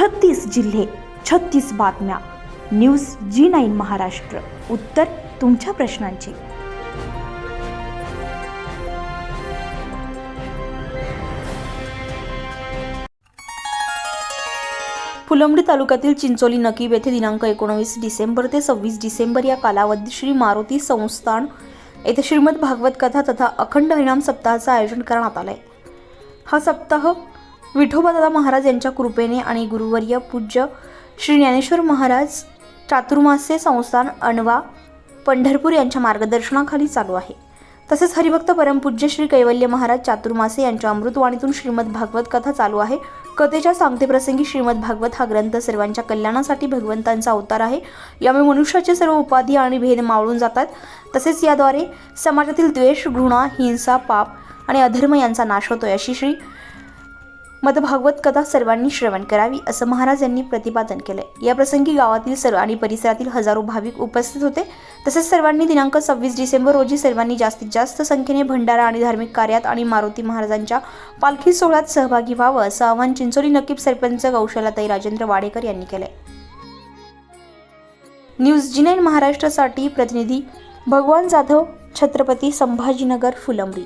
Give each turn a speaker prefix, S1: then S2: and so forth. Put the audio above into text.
S1: छत्तीस जिल्हे छत्तीस बातम्या. News G nine Maharashtra. उत्तर तुमच्या प्रश्नांची. फुलंबडी तालुक्यातील चिंचोली नकीब येथे दिनांक एकोणवीस डिसेंबर ते सव्वीस डिसेंबर या कालावधीत श्री मारुती संस्थान येथे श्रीमद भागवत कथा तथा अखंड हरिनाम सप्ताहाचं आयोजन करण्यात आलं आहे हा सप्ताह विठोबादादा महाराज यांच्या कृपेने आणि गुरुवर्य पूज्य श्री ज्ञानेश्वर महाराज चातुर्मासे संस्थान अणवा पंढरपूर यांच्या मार्गदर्शनाखाली चालू आहे. तसेच हरिभक्त परमपूज्य श्री कैवल्य महाराज चातुर्मासे यांच्या अमृतवाणीतून श्रीमद भागवत कथा चालू आहे. कथेच्या सांगतेप्रसंगी श्रीमद भागवत हा ग्रंथ सर्वांच्या कल्याणासाठी भगवंतांचा अवतार आहे. यामुळे मनुष्याचे सर्व उपाधी आणि भेद मावळून जातात. तसेच याद्वारे समाजातील द्वेष घृणा हिंसा पाप आणि अधर्म यांचा नाश होतोय अशी श्री मतभागवत कथा सर्वांनी श्रवण करावी असं महाराज यांनी प्रतिपादन केलं या प्रसंगी गावातील सर्व आणि परिसरातील हजारो भाविक उपस्थित होते. तसेच सर्वांनी दिनांक सव्वीस डिसेंबर रोजी सर्वांनी जास्तीत जास्त संख्येने भंडारा आणि धार्मिक कार्यात आणि मारुती महाराजांच्या पालखी सोहळ्यात सहभागी व्हावं असं आवाहन चिंचोली नकीब सरपंच गौशालाताई राजेंद्र वाडेकर यांनी केले न्यूज जी नाईन महाराष्ट्रासाठी प्रतिनिधी भगवान जाधव छत्रपती संभाजीनगर फुलंबरी.